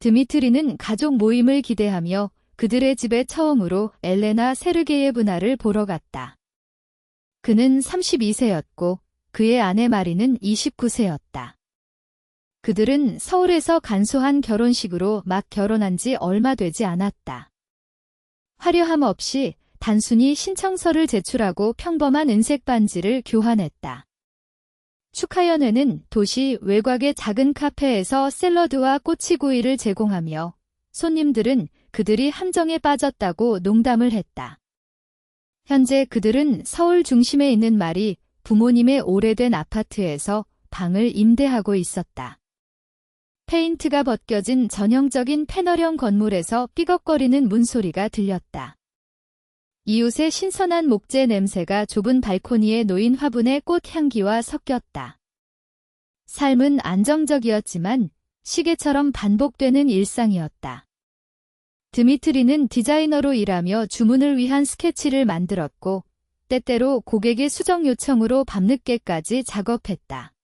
드미트리는 가족 모임을 기대하며 그들의 집에 처음으로 엘레나 세르게예브나를 보러 갔다. 그는 32세였고 그의 아내 마리는 29세였다. 그들은 서울에서 간소한 결혼식으로 막 결혼한 지 얼마 되지 않았다. 화려함 없이 단순히 신청서를 제출하고 평범한 은색 반지를 교환했다. 축하연회는 도시 외곽의 작은 카페에서 샐러드와 꼬치구이를 제공하며 손님들은 그들이 함정에 빠졌다고 농담을 했다. 현재 그들은 서울 중심에 있는 말이 부모님의 오래된 아파트에서 방을 임대하고 있었다. 페인트가 벗겨진 전형적인 패널형 건물에서 삐걱거리는 문소리가 들렸다. 이웃의 신선한 목재 냄새가 좁은 발코니에 놓인 화분의 꽃 향기와 섞였다. 삶은 안정적이었지만 시계처럼 반복되는 일상이었다. 드미트리는 디자이너로 일하며 주문을 위한 스케치를 만들었고 때때로 고객의 수정 요청으로 밤늦게까지 작업했다.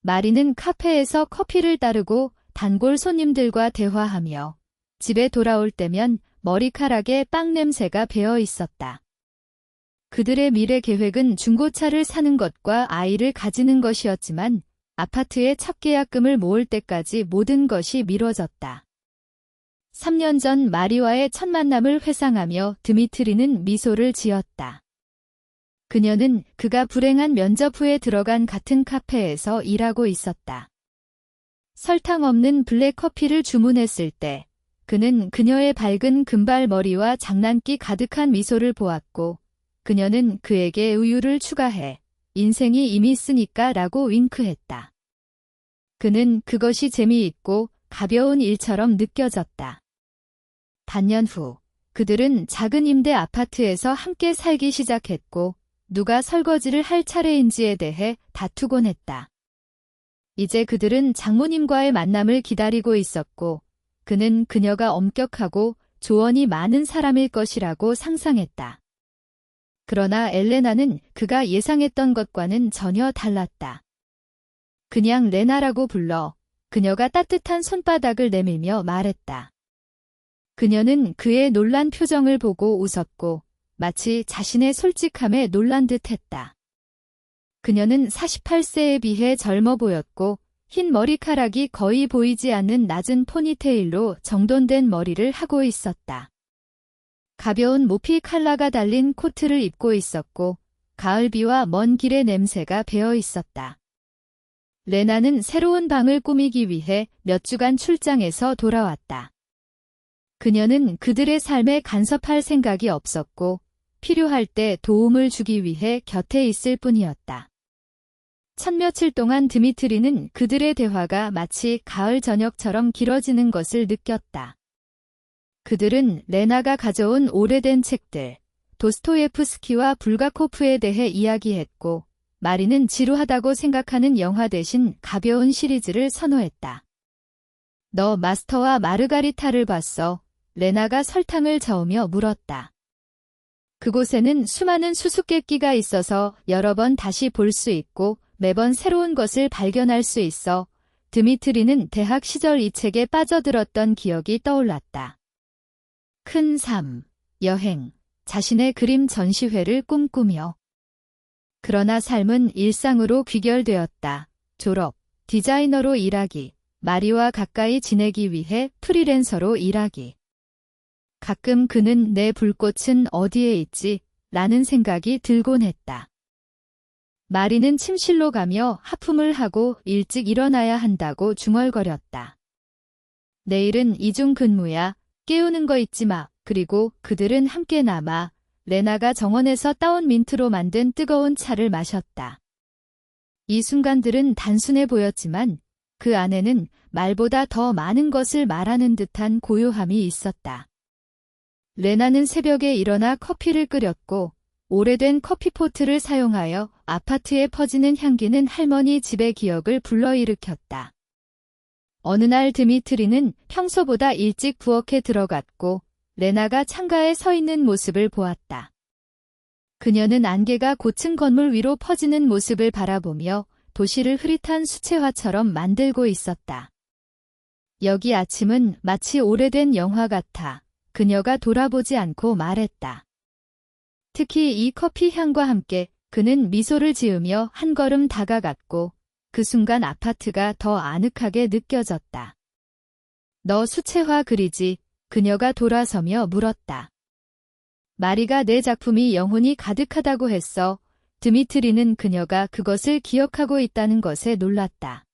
마리는 카페에서 커피를 따르고 단골 손님들과 대화하며 집에 돌아올 때면 머리카락에 빵 냄새가 배어 있었다. 그들의 미래 계획은 중고차를 사는 것과 아이를 가지는 것이었지만 아파트의 첫 계약금을 모을 때까지 모든 것이 미뤄졌다. 3년 전 마리와의 첫 만남을 회상하며 드미트리는 미소를 지었다. 그녀는 그가 불행한 면접 후에 들어간 같은 카페에서 일하고 있었다. 설탕 없는 블랙 커피를 주문했을 때 그는 그녀의 밝은 금발 머리와 장난기 가득한 미소를 보았고 그녀는 그에게 우유를 추가해 인생이 이미 있으니까 라고 윙크했다. 그는 그것이 재미있고 가벼운 일처럼 느껴졌다. 반년 후 그들은 작은 임대 아파트에서 함께 살기 시작했고 누가 설거지를 할 차례인지에 대해 다투곤 했다. 이제 그들은 장모님과의 만남을 기다리고 있었고 그는 그녀가 엄격하고 조언이 많은 사람일 것이라고 상상했다. 그러나 엘레나는 그가 예상했던 것과는 전혀 달랐다. 그냥 레나라고 불러 그녀가 따뜻한 손바닥을 내밀며 말했다. 그녀는 그의 놀란 표정을 보고 웃었고 마치 자신의 솔직함에 놀란 듯 했다. 그녀는 48세에 비해 젊어 보였고 흰 머리카락이 거의 보이지 않는 낮은 포니테일로 정돈된 머리를 하고 있었다. 가벼운 모피 칼라가 달린 코트를 입고 있었고 가을비와 먼 길의 냄새가 배어 있었다. 레나는 새로운 방을 꾸미기 위해 몇 주간 출장에서 돌아왔다. 그녀는 그들의 삶에 간섭할 생각이 없었고 필요할 때 도움을 주기 위해 곁에 있을 뿐이었다. 첫 며칠 동안 드미트리는 그들의 대화가 마치 가을 저녁처럼 길어지는 것을 느꼈다. 그들은 레나가 가져온 오래된 책들, 도스토예프스키와 불가코프에 대해 이야기했고, 마리는 지루하다고 생각하는 영화 대신 가벼운 시리즈를 선호했다. 너 마스터와 마르가리타를 봤어. 레나가 설탕을 저으며 물었다. 그곳에는 수많은 수수께끼가 있어서 여러 번 다시 볼 수 있고 매번 새로운 것을 발견할 수 있어 드미트리는 대학 시절 이 책에 빠져들었던 기억이 떠올랐다. 큰 삶, 여행, 자신의 그림 전시회를 꿈꾸며 그러나 삶은 일상으로 귀결되었다. 졸업, 디자이너로 일하기, 마리와 가까이 지내기 위해 프리랜서로 일하기. 가끔 그는 내 불꽃은 어디에 있지? 라는 생각이 들곤 했다. 마리는 침실로 가며 하품을 하고 일찍 일어나야 한다고 중얼거렸다. 내일은 이중 근무야. 깨우는 거 잊지 마. 그리고 그들은 함께 남아 레나가 정원에서 따온 민트로 만든 뜨거운 차를 마셨다. 이 순간들은 단순해 보였지만 그 안에는 말보다 더 많은 것을 말하는 듯한 고요함이 있었다. 레나는 새벽에 일어나 커피를 끓였고 오래된 커피포트를 사용하여 아파트에 퍼지는 향기는 할머니 집의 기억을 불러일으켰다. 어느 날 드미트리는 평소보다 일찍 부엌에 들어갔고 레나가 창가에 서 있는 모습을 보았다. 그녀는 안개가 고층 건물 위로 퍼지는 모습을 바라보며 도시를 흐릿한 수채화처럼 만들고 있었다. 여기 아침은 마치 오래된 영화 같아. 그녀가 돌아보지 않고 말했다. 특히 이 커피 향과 함께 그는 미소를 지으며 한 걸음 다가갔고 그 순간 아파트가 더 아늑하게 느껴졌다. 너 수채화 그리지? 그녀가 돌아서며 물었다. 마리가 내 작품이 영혼이 가득하다고 했어. 드미트리는 그녀가 그것을 기억하고 있다는 것에 놀랐다.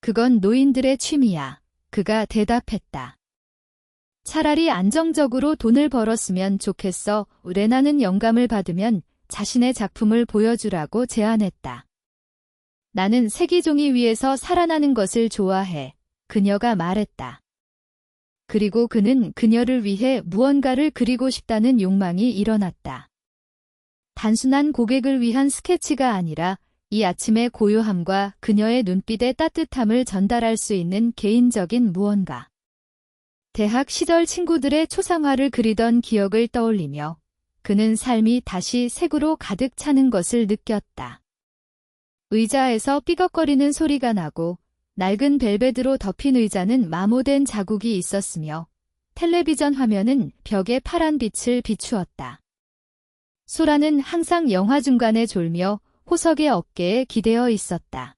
그건 노인들의 취미야. 그가 대답했다. 차라리 안정적으로 돈을 벌었으면 좋겠어. 레나는 영감을 받으면 자신의 작품을 보여주라고 제안했다. 나는 세기종이 위에서 살아나는 것을 좋아해. 그녀가 말했다. 그리고 그는 그녀를 위해 무언가를 그리고 싶다는 욕망이 일어났다. 단순한 고객을 위한 스케치가 아니라 이 아침의 고요함과 그녀의 눈빛의 따뜻함을 전달할 수 있는 개인적인 무언가. 대학 시절 친구들의 초상화를 그리던 기억을 떠올리며 그는 삶이 다시 색으로 가득 차는 것을 느꼈다. 의자에서 삐걱거리는 소리가 나고 낡은 벨벳으로 덮인 의자는 마모된 자국이 있었으며 텔레비전 화면은 벽에 파란 빛을 비추었다. 소라는 항상 영화 중간에 졸며 호석의 어깨에 기대어 있었다.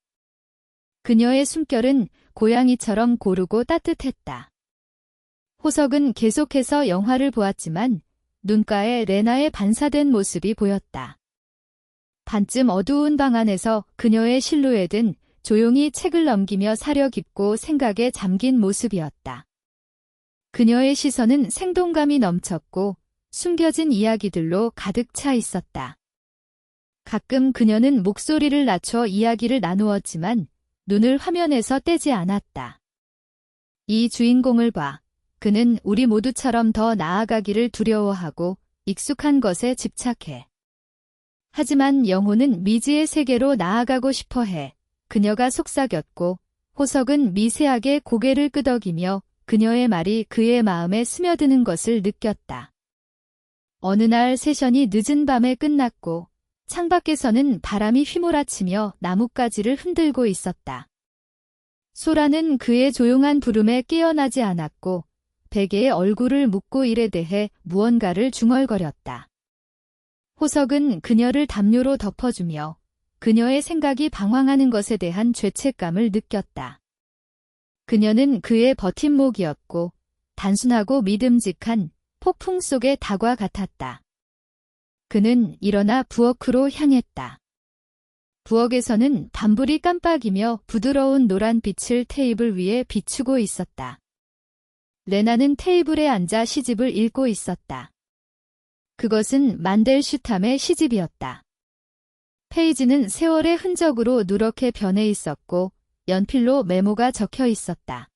그녀의 숨결은 고양이처럼 고르고 따뜻했다. 호석은 계속해서 영화를 보았지만 눈가에 레나의 반사된 모습이 보였다. 반쯤 어두운 방 안에서 그녀의 실루엣은 조용히 책을 넘기며 사려 깊고 생각에 잠긴 모습이었다. 그녀의 시선은 생동감이 넘쳤고 숨겨진 이야기들로 가득 차 있었다. 가끔 그녀는 목소리를 낮춰 이야기를 나누었지만 눈을 화면에서 떼지 않았다. 이 주인공을 봐. 그는 우리 모두처럼 더 나아가기를 두려워하고 익숙한 것에 집착해. 하지만 영혼은 미지의 세계로 나아가고 싶어 해. 그녀가 속삭였고 호석은 미세하게 고개를 끄덕이며 그녀의 말이 그의 마음에 스며드는 것을 느꼈다. 어느 날 세션이 늦은 밤에 끝났고 창밖에서는 바람이 휘몰아치며 나뭇가지를 흔들고 있었다. 소라는 그의 조용한 부름에 깨어나지 않았고 베개에 얼굴을 묻고 일에 대해 무언가를 중얼거렸다. 호석은 그녀를 담요로 덮어주며 그녀의 생각이 방황하는 것에 대한 죄책감을 느꼈다. 그녀는 그의 버팀목이었고 단순하고 믿음직한 폭풍 속의 닭과 같았다. 그는 일어나 부엌으로 향했다. 부엌에서는 밤불이 깜빡이며 부드러운 노란 빛을 테이블 위에 비추고 있었다. 레나는 테이블에 앉아 시집을 읽고 있었다. 그것은 만델 슈탐의 시집이었다. 페이지는 세월의 흔적으로 누렇게 변해 있었고 연필로 메모가 적혀 있었다.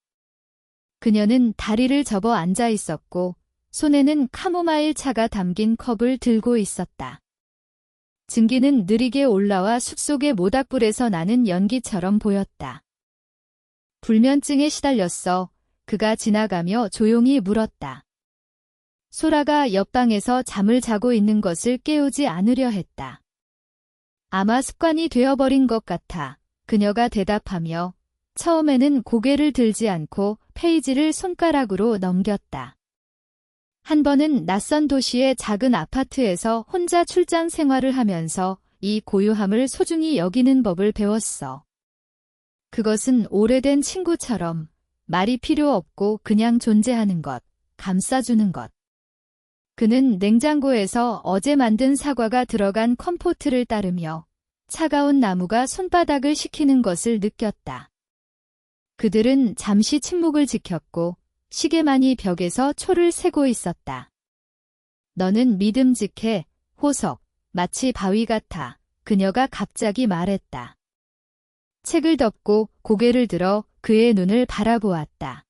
그녀는 다리를 접어 앉아 있었고 손에는 카모마일 차가 담긴 컵을 들고 있었다. 증기는 느리게 올라와 숲속의 모닥불에서 나는 연기처럼 보였다. 불면증에 시달렸어. 그가 지나가며 조용히 물었다. 소라가 옆방에서 잠을 자고 있는 것을 깨우지 않으려 했다. 아마 습관이 되어버린 것 같아. 그녀가 대답하며 처음에는 고개를 들지 않고 페이지를 손가락으로 넘겼다. 한 번은 낯선 도시의 작은 아파트에서 혼자 출장 생활을 하면서 이 고요함을 소중히 여기는 법을 배웠어. 그것은 오래된 친구처럼 말이 필요 없고 그냥 존재하는 것, 감싸주는 것. 그는 냉장고에서 어제 만든 사과가 들어간 컴포트를 따르며 차가운 나무가 손바닥을 식히는 것을 느꼈다. 그들은 잠시 침묵을 지켰고 시계만이 벽에서 초를 세고 있었다. 너는 믿음직해, 호석, 마치 바위 같아. 그녀가 갑자기 말했다. 책을 덮고 고개를 들어 그의 눈을 바라보았다.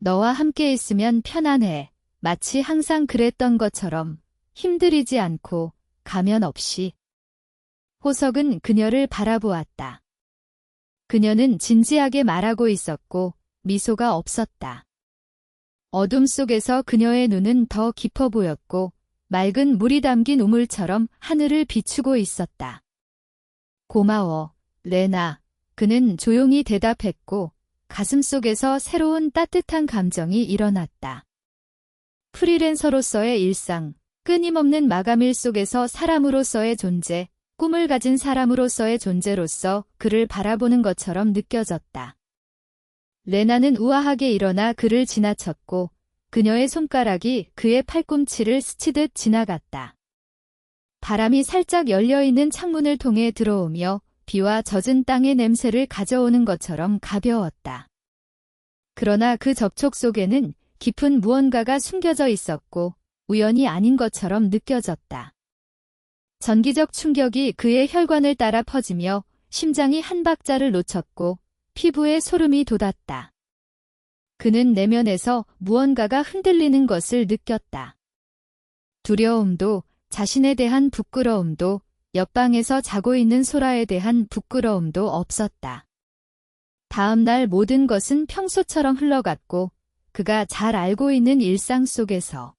너와 함께 있으면 편안해. 마치 항상 그랬던 것처럼 힘들이지 않고 가면 없이. 호석은 그녀를 바라보았다. 그녀는 진지하게 말하고 있었고 미소가 없었다. 어둠 속에서 그녀의 눈은 더 깊어 보였고 맑은 물이 담긴 우물처럼 하늘을 비추고 있었다. 고마워, 레나. 그는 조용히 대답했고 가슴속에서 새로운 따뜻한 감정이 일어났다. 프리랜서로서의 일상, 끊임없는 마감일 속에서 사람으로서의 존재, 꿈을 가진 사람으로서의 존재로서 그를 바라보는 것처럼 느껴졌다. 레나는 우아하게 일어나 그를 지나쳤고 그녀의 손가락이 그의 팔꿈치를 스치듯 지나갔다. 바람이 살짝 열려있는 창문을 통해 들어오며 비와 젖은 땅의 냄새를 가져오는 것처럼 가벼웠다. 그러나 그 접촉 속에는 깊은 무언가가 숨겨져 있었고 우연이 아닌 것처럼 느껴졌다. 전기적 충격이 그의 혈관을 따라 퍼지며 심장이 한 박자를 놓쳤고 피부에 소름이 돋았다. 그는 내면에서 무언가가 흔들리는 것을 느꼈다. 두려움도 자신에 대한 부끄러움도 옆방에서 자고 있는 소라에 대한 부끄러움도 없었다. 다음 날 모든 것은 평소처럼 흘러갔고 그가 잘 알고 있는 일상 속에서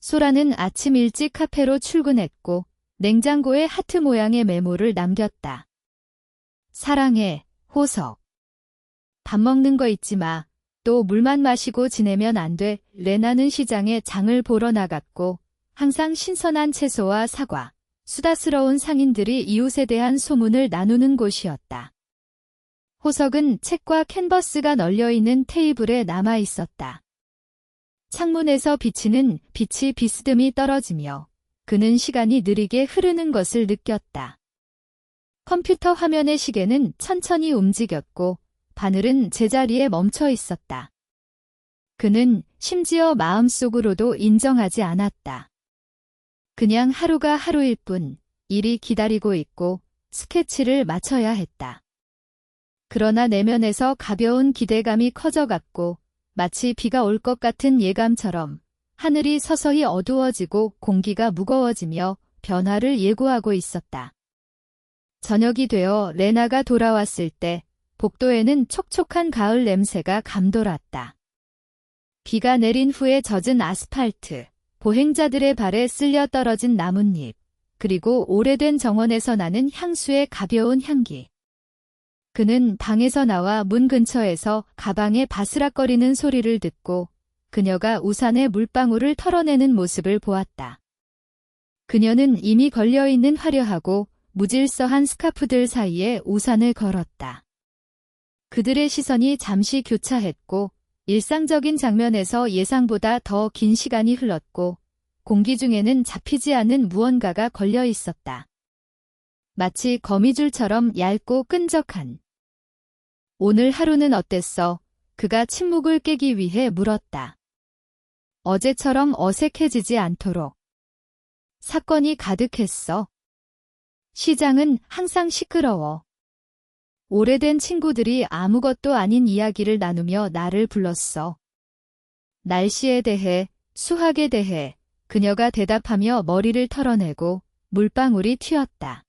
소라는 아침 일찍 카페로 출근했고 냉장고에 하트 모양의 메모를 남겼다. 사랑해, 호석. 밥 먹는 거 잊지 마. 또 물만 마시고 지내면 안 돼. 레나는 시장에 장을 보러 나갔고 항상 신선한 채소와 사과, 수다스러운 상인들이 이웃에 대한 소문을 나누는 곳이었다. 호석은 책과 캔버스가 널려있는 테이블에 남아 있었다. 창문에서 비치는 빛이 비스듬히 떨어지며 그는 시간이 느리게 흐르는 것을 느꼈다. 컴퓨터 화면의 시계는 천천히 움직였고 바늘은 제자리에 멈춰 있었다. 그는 심지어 마음속으로도 인정하지 않았다. 그냥 하루가 하루일 뿐 일이 기다리고 있고 스케치를 마쳐야 했다. 그러나 내면에서 가벼운 기대감이 커져갔고 마치 비가 올 것 같은 예감처럼 하늘이 서서히 어두워지고 공기가 무거워지며 변화를 예고하고 있었다. 저녁이 되어 레나가 돌아왔을 때 복도에는 촉촉한 가을 냄새가 감돌았다. 비가 내린 후에 젖은 아스팔트, 보행자들의 발에 쓸려 떨어진 나뭇잎, 그리고 오래된 정원에서 나는 향수의 가벼운 향기. 그는 방에서 나와 문 근처에서 가방에 바스락거리는 소리를 듣고 그녀가 우산에 물방울을 털어내는 모습을 보았다. 그녀는 이미 걸려있는 화려하고 무질서한 스카프들 사이에 우산을 걸었다. 그들의 시선이 잠시 교차했고 일상적인 장면에서 예상보다 더 긴 시간이 흘렀고 공기 중에는 잡히지 않은 무언가가 걸려 있었다. 마치 거미줄처럼 얇고 끈적한. 오늘 하루는 어땠어? 그가 침묵을 깨기 위해 물었다. 어제처럼 어색해지지 않도록. 사건이 가득했어. 시장은 항상 시끄러워. 오래된 친구들이 아무것도 아닌 이야기를 나누며 나를 불렀어. 날씨에 대해, 수학에 대해, 그녀가 대답하며 머리를 털어내고 물방울이 튀었다.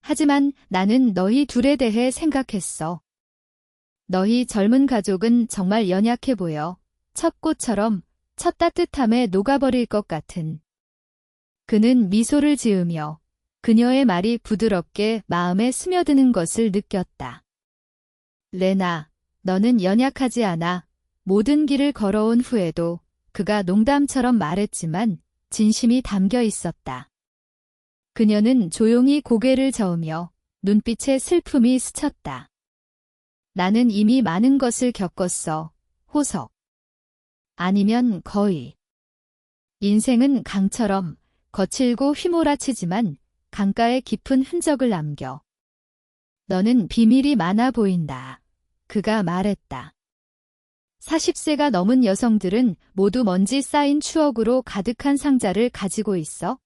하지만 나는 너희 둘에 대해 생각했어. 너희 젊은 가족은 정말 연약해 보여. 첫 꽃처럼 첫 따뜻함에 녹아버릴 것 같은. 그는 미소를 지으며 그녀의 말이 부드럽게 마음에 스며드는 것을 느꼈다. 레나, 너는 연약하지 않아. 모든 길을 걸어온 후에도 그가 농담처럼 말했지만 진심이 담겨 있었다. 그녀는 조용히 고개를 저으며 눈빛에 슬픔이 스쳤다. 나는 이미 많은 것을 겪었어. 호석. 아니면 거의. 인생은 강처럼 거칠고 휘몰아치지만 강가에 깊은 흔적을 남겨. 너는 비밀이 많아 보인다. 그가 말했다. 40세가 넘은 여성들은 모두 먼지 쌓인 추억으로 가득한 상자를 가지고 있어.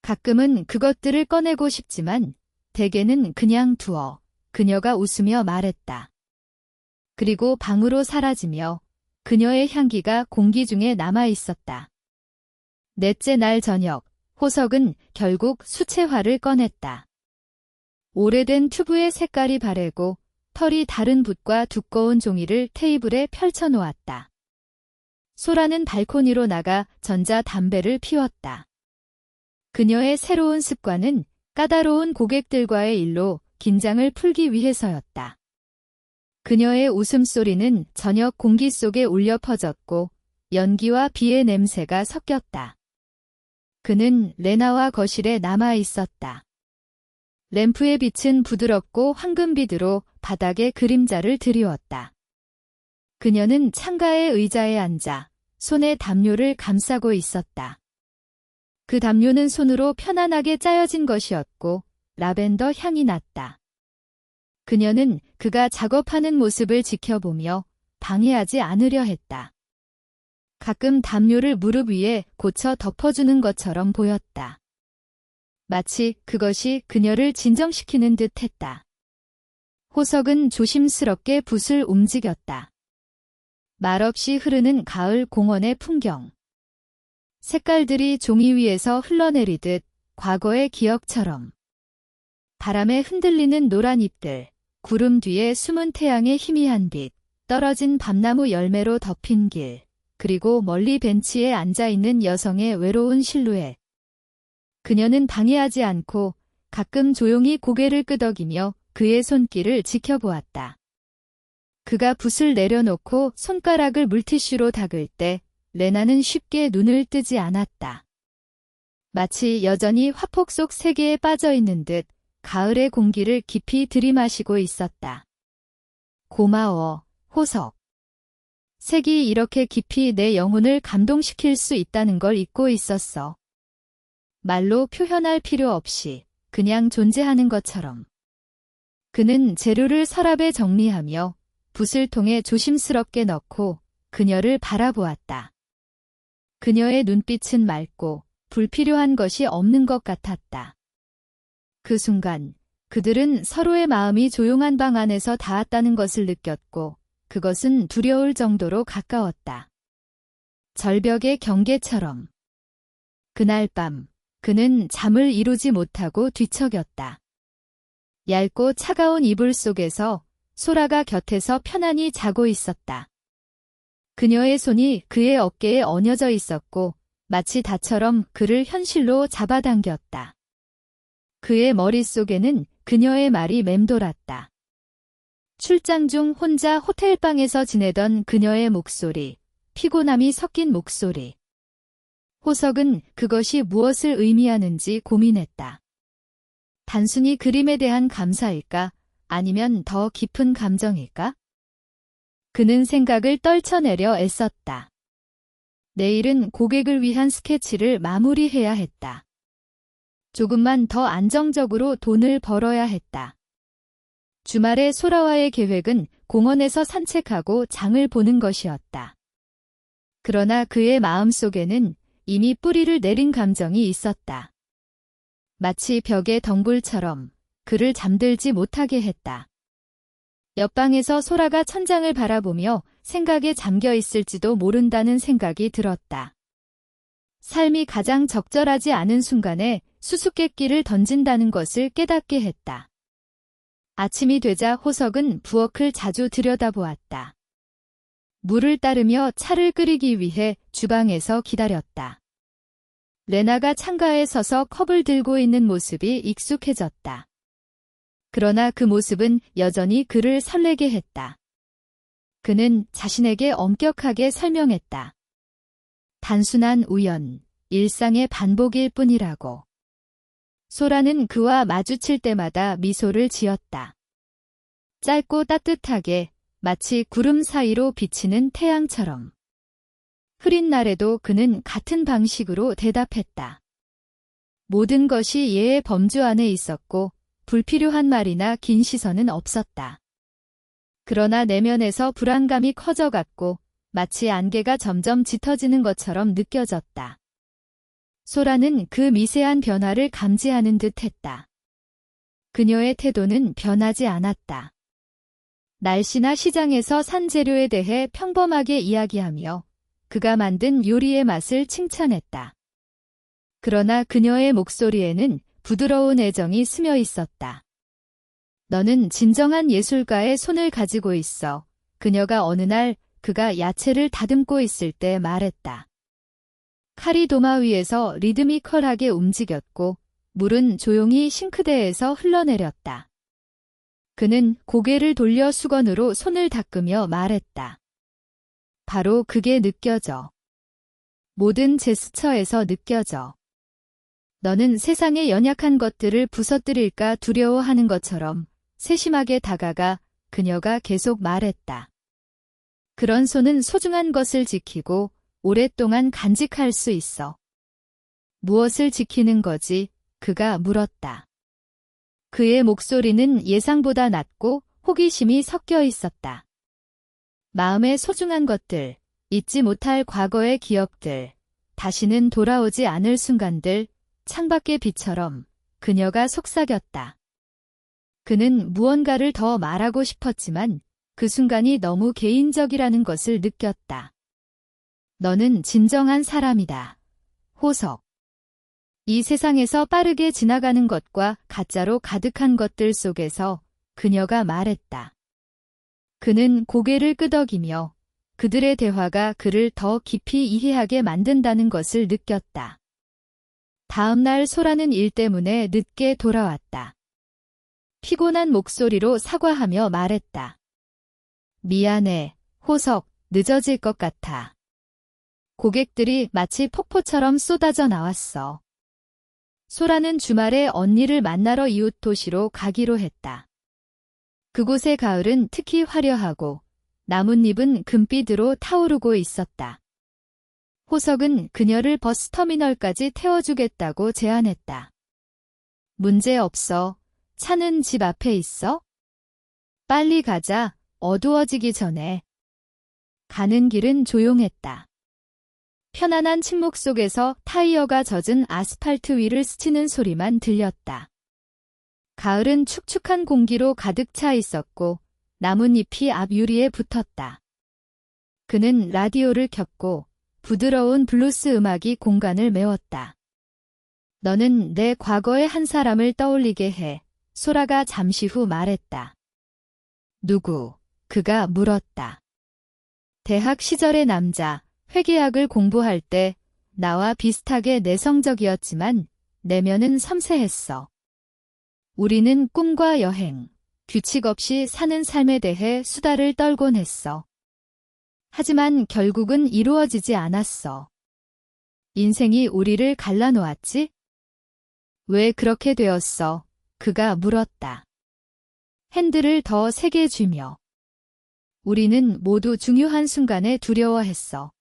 가끔은 그것들을 꺼내고 싶지만 대개는 그냥 두어. 그녀가 웃으며 말했다. 그리고 방으로 사라지며 그녀의 향기가 공기 중에 남아 있었다. 넷째 날 저녁, 호석은 결국 수채화를 꺼냈다. 오래된 튜브의 색깔이 바래고 털이 다른 붓과 두꺼운 종이를 테이블에 펼쳐놓았다. 소라는 발코니로 나가 전자 담배를 피웠다. 그녀의 새로운 습관은 까다로운 고객들과의 일로 긴장을 풀기 위해서였다. 그녀의 웃음소리는 저녁 공기 속에 울려 퍼졌고 연기와 비의 냄새가 섞였다. 그는 레나와 거실에 남아 있었다. 램프의 빛은 부드럽고 황금빛으로 바닥에 그림자를 드리웠다. 그녀는 창가의 의자에 앉아 손에 담요를 감싸고 있었다. 그 담요는 손으로 편안하게 짜여진 것이었고 라벤더 향이 났다. 그녀는 그가 작업하는 모습을 지켜보며 방해하지 않으려 했다. 가끔 담요를 무릎 위에 고쳐 덮어주는 것처럼 보였다. 마치 그것이 그녀를 진정시키는 듯 했다. 호석은 조심스럽게 붓을 움직였다. 말없이 흐르는 가을 공원의 풍경. 색깔들이 종이 위에서 흘러내리듯 과거의 기억처럼. 바람에 흔들리는 노란 잎들, 구름 뒤에 숨은 태양의 희미한 빛, 떨어진 밤나무 열매로 덮인 길, 그리고 멀리 벤치에 앉아있는 여성의 외로운 실루엣. 그녀는 방해하지 않고 가끔 조용히 고개를 끄덕이며 그의 손길을 지켜보았다. 그가 붓을 내려놓고 손가락을 물티슈로 닦을 때 레나는 쉽게 눈을 뜨지 않았다. 마치 여전히 화폭 속 세계에 빠져 있는 듯 가을의 공기를 깊이 들이마시고 있었다. 고마워, 호석. 색이 이렇게 깊이 내 영혼을 감동시킬 수 있다는 걸 잊고 있었어. 말로 표현할 필요 없이 그냥 존재하는 것처럼. 그는 재료를 서랍에 정리하며 붓을 통에 조심스럽게 넣고 그녀를 바라보았다. 그녀의 눈빛은 맑고 불필요한 것이 없는 것 같았다. 그 순간 그들은 서로의 마음이 조용한 방 안에서 닿았다는 것을 느꼈고 그것은 두려울 정도로 가까웠다. 절벽의 경계처럼. 그날 밤 그는 잠을 이루지 못하고 뒤척였다. 얇고 차가운 이불 속에서 소라가 곁에서 편안히 자고 있었다. 그녀의 손이 그의 어깨에 얹어져 있었고 마치 다처럼 그를 현실로 잡아당겼다. 그의 머릿속에는 그녀의 말이 맴돌았다. 출장 중 혼자 호텔방에서 지내던 그녀의 목소리, 피곤함이 섞인 목소리. 호석은 그것이 무엇을 의미하는지 고민했다. 단순히 그림에 대한 감사일까? 아니면 더 깊은 감정일까? 그는 생각을 떨쳐내려 애썼다. 내일은 고객을 위한 스케치를 마무리해야 했다. 조금만 더 안정적으로 돈을 벌어야 했다. 주말에 소라와의 계획은 공원에서 산책하고 장을 보는 것이었다. 그러나 그의 마음속에는 이미 뿌리를 내린 감정이 있었다. 마치 벽의 덩굴처럼 그를 잠들지 못하게 했다. 옆방에서 소라가 천장을 바라보며 생각에 잠겨 있을지도 모른다는 생각이 들었다. 삶이 가장 적절하지 않은 순간에 수수께끼를 던진다는 것을 깨닫게 했다. 아침이 되자 호석은 부엌을 자주 들여다보았다. 물을 따르며 차를 끓이기 위해 주방에서 기다렸다. 레나가 창가에 서서 컵을 들고 있는 모습이 익숙해졌다. 그러나 그 모습은 여전히 그를 설레게 했다. 그는 자신에게 엄격하게 설명했다. 단순한 우연, 일상의 반복일 뿐이라고. 소라는 그와 마주칠 때마다 미소를 지었다. 짧고 따뜻하게 마치 구름 사이로 비치는 태양처럼. 흐린 날에도 그는 같은 방식으로 대답했다. 모든 것이 예의 범주 안에 있었고 불필요한 말이나 긴 시선은 없었다. 그러나 내면에서 불안감이 커져갔고 마치 안개가 점점 짙어지는 것처럼 느껴졌다. 소라는 그 미세한 변화를 감지하는 듯 했다. 그녀의 태도는 변하지 않았다. 날씨나 시장에서 산 재료에 대해 평범하게 이야기하며 그가 만든 요리의 맛을 칭찬했다. 그러나 그녀의 목소리에는 부드러운 애정이 스며 있었다. 너는 진정한 예술가의 손을 가지고 있어. 그녀가 어느 날 그가 야채를 다듬고 있을 때 말했다. 칼이 도마 위에서 리드미컬하게 움직였고 물은 조용히 싱크대에서 흘러내렸다. 그는 고개를 돌려 수건으로 손을 닦으며 말했다. 바로 그게 느껴져. 모든 제스처에서 느껴져. 너는 세상의 연약한 것들을 부서뜨릴까 두려워하는 것처럼 세심하게 다가가 그녀가 계속 말했다. 그런 손은 소중한 것을 지키고 오랫동안 간직할 수 있어. 무엇을 지키는 거지? 그가 물었다. 그의 목소리는 예상보다 낮고 호기심이 섞여 있었다. 마음의 소중한 것들, 잊지 못할 과거의 기억들, 다시는 돌아오지 않을 순간들, 창밖의 빛처럼 그녀가 속삭였다. 그는 무언가를 더 말하고 싶었지만 그 순간이 너무 개인적이라는 것을 느꼈다. 너는 진정한 사람이다. 호석. 이 세상에서 빠르게 지나가는 것과 가짜로 가득한 것들 속에서 그녀가 말했다. 그는 고개를 끄덕이며 그들의 대화가 그를 더 깊이 이해하게 만든다는 것을 느꼈다. 다음 날 소라는 일 때문에 늦게 돌아왔다. 피곤한 목소리로 사과하며 말했다. 미안해, 호석, 늦어질 것 같아. 고객들이 마치 폭포처럼 쏟아져 나왔어. 소라는 주말에 언니를 만나러 이웃 도시로 가기로 했다. 그곳의 가을은 특히 화려하고 나뭇잎은 금빛으로 타오르고 있었다. 호석은 그녀를 버스터미널까지 태워주겠다고 제안했다. 문제 없어. 차는 집 앞에 있어? 빨리 가자. 어두워지기 전에. 가는 길은 조용했다. 편안한 침묵 속에서 타이어가 젖은 아스팔트 위를 스치는 소리만 들렸다. 가을은 축축한 공기로 가득 차 있었고 나뭇잎이 앞 유리에 붙었다. 그는 라디오를 켰고 부드러운 블루스 음악이 공간을 메웠다. 너는 내 과거의 한 사람을 떠올리게 해. 소라가 잠시 후 말했다. 누구? 그가 물었다. 대학 시절의 남자, 회계학을 공부할 때 나와 비슷하게 내성적이었지만 내면은 섬세했어. 우리는 꿈과 여행, 규칙 없이 사는 삶에 대해 수다를 떨곤 했어. 하지만 결국은 이루어지지 않았어. 인생이 우리를 갈라놓았지? 왜 그렇게 되었어? 그가 물었다. 핸들을 더 세게 쥐며. 우리는 모두 중요한 순간에 두려워했어.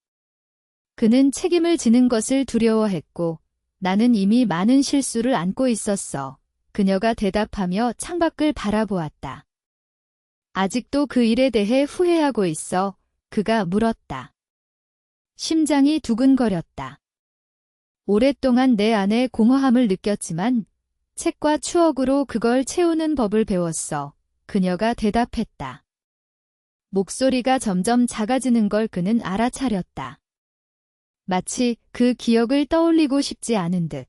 그는 책임을 지는 것을 두려워했고 나는 이미 많은 실수를 안고 있었어. 그녀가 대답하며 창밖을 바라보았다. 아직도 그 일에 대해 후회하고 있어. 그가 물었다. 심장이 두근거렸다. 오랫동안 내 안에 공허함을 느꼈지만 책과 추억으로 그걸 채우는 법을 배웠어. 그녀가 대답했다. 목소리가 점점 작아지는 걸 그는 알아차렸다. 마치 그 기억을 떠올리고 싶지 않은 듯.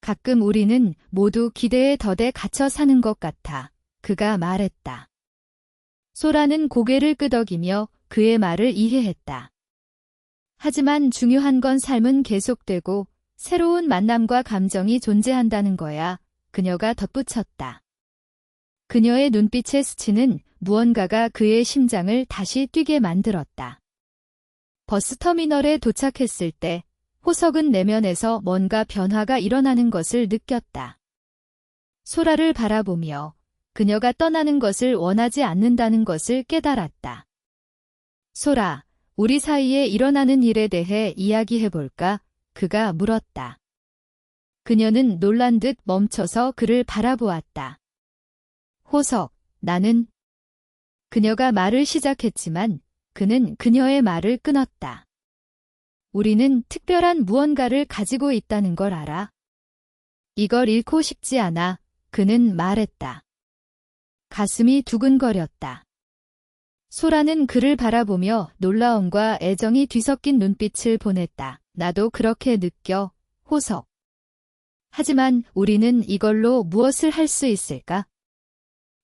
가끔 우리는 모두 기대에 덫에 갇혀 사는 것 같아. 그가 말했다. 소라는 고개를 끄덕이며 그의 말을 이해했다. 하지만 중요한 건 삶은 계속되고 새로운 만남과 감정이 존재한다는 거야. 그녀가 덧붙였다. 그녀의 눈빛에 스치는 무언가가 그의 심장을 다시 뛰게 만들었다. 버스터미널에 도착했을 때 호석은 내면에서 뭔가 변화가 일어나는 것을 느꼈다. 소라를 바라보며 그녀가 떠나는 것을 원하지 않는다는 것을 깨달았다. 소라, 우리 사이에 일어나는 일에 대해 이야기해볼까? 그가 물었다. 그녀는 놀란 듯 멈춰서 그를 바라보았다. 호석, 나는 그녀가 말을 시작했지만 그는 그녀의 말을 끊었다. 우리는 특별한 무언가를 가지고 있다는 걸 알아. 이걸 잃고 싶지 않아. 그는 말했다. 가슴이 두근거렸다. 소라는 그를 바라보며 놀라움과 애정이 뒤섞인 눈빛을 보냈다. 나도 그렇게 느껴. 호석. 하지만 우리는 이걸로 무엇을 할 수 있을까?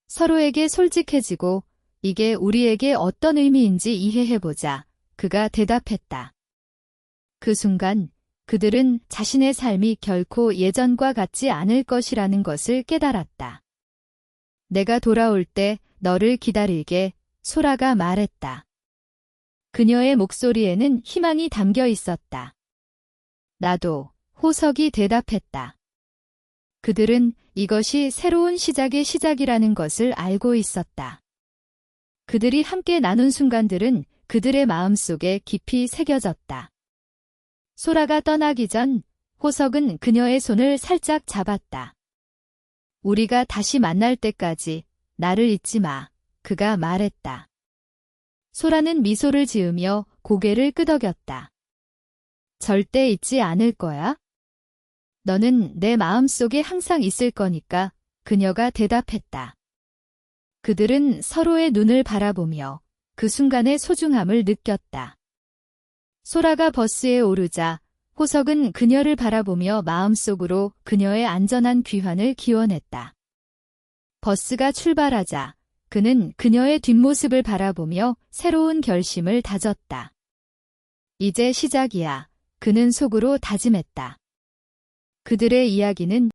서로에게 솔직해지고 이게 우리에게 어떤 의미인지 이해해보자. 그가 대답했다. 그 순간 그들은 자신의 삶이 결코 예전과 같지 않을 것이라는 것을 깨달았다. 내가 돌아올 때 너를 기다릴게, 소라가 말했다. 그녀의 목소리에는 희망이 담겨 있었다. 나도, 호석이 대답했다. 그들은 이것이 새로운 시작의 시작이라는 것을 알고 있었다. 그들이 함께 나눈 순간들은 그들의 마음속에 깊이 새겨졌다. 소라가 떠나기 전 호석은 그녀의 손을 살짝 잡았다. 우리가 다시 만날 때까지 나를 잊지 마. 그가 말했다. 소라는 미소를 지으며 고개를 끄덕였다. 절대 잊지 않을 거야? 너는 내 마음속에 항상 있을 거니까 그녀가 대답했다. 그들은 서로의 눈을 바라보며 그 순간의 소중함을 느꼈다. 소라가 버스에 오르자 호석은 그녀를 바라보며 마음속으로 그녀의 안전한 귀환을 기원했다. 버스가 출발하자 그는 그녀의 뒷모습을 바라보며 새로운 결심을 다졌다. 이제 시작이야. 그는 속으로 다짐했다. 그들의 이야기는